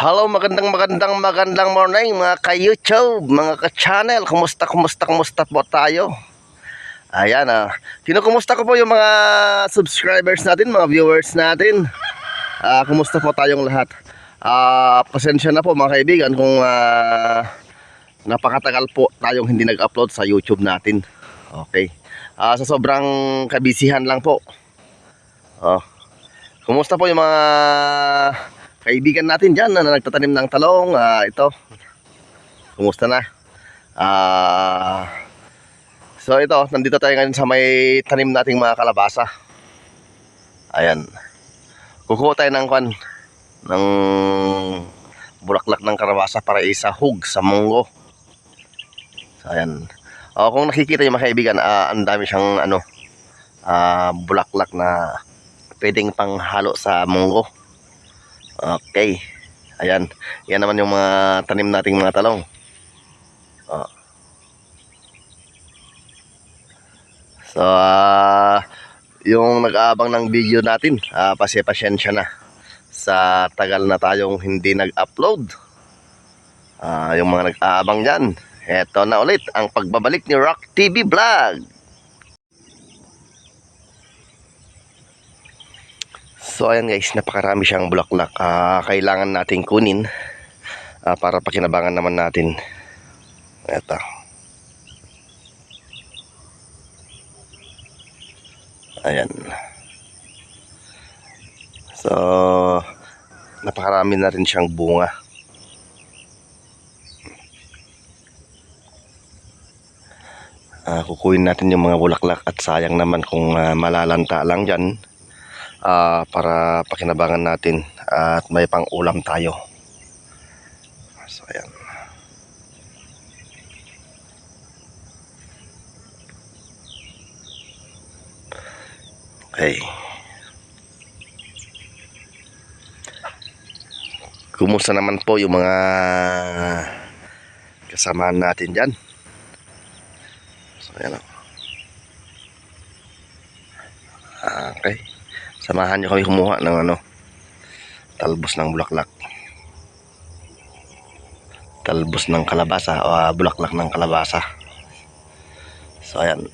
Hello, magandang magandang magandang morning mga ka-YouTube, mga ka-channel. Kumusta, kumusta, kumusta po tayo? Ayan ah. Kinukumusta ko po yung mga subscribers natin, mga viewers natin. Ah, kumusta po tayong lahat? Ah, pasensya na po mga kaibigan kung ah, napakatagal po tayong hindi nag-upload sa YouTube natin. Okay. Ah, sa sobrang kabisihan lang po. Oh. Kumusta po yung mga kaibigan natin dyan na nagtatanim ng talong? Ah, ito. Kumusta na? Ah, so ito, nandito tayo ngayon sa may tanim nating mga kalabasa. Ayan. Kukuha tayo ng kwan ng bulaklak ng kalabasa para isahog sa munggo. So, ayan. O, kung nakikita yung mga kaibigan, ah, ang dami siyang ano, ah, bulaklak na pwedeng panghalo sa munggo. Okay. Ayan. Yan naman yung mga tanim nating mga talong. Oh. So, ah, yung nag-aabang ng video natin, ah, pasipasyensya na sa tagal na tayong hindi nag-upload. Ah, yung mga nag-aabang dyan, eto na ulit ang pagbabalik ni Rock TV Vlog. So ayan guys, napakarami siyang bulaklak. Ah, kailangan nating kunin ah, para pakinabangan naman natin. Ito. Ayan. So, napakarami na rin siyang bunga. Ah, kukunin natin yung mga bulaklak at sayang naman kung ah, malalanta lang dyan ah, para pakinabangan natin at may pang ulam tayo. So, ayan. Okay. Kumusta naman po yung mga kasamahan natin dyan? So, ayan o. Samahan niyo kami kumuha ng ano, talbos ng bulaklak. Talbos ng kalabasa o ah, bulaklak ng kalabasa. So ayan.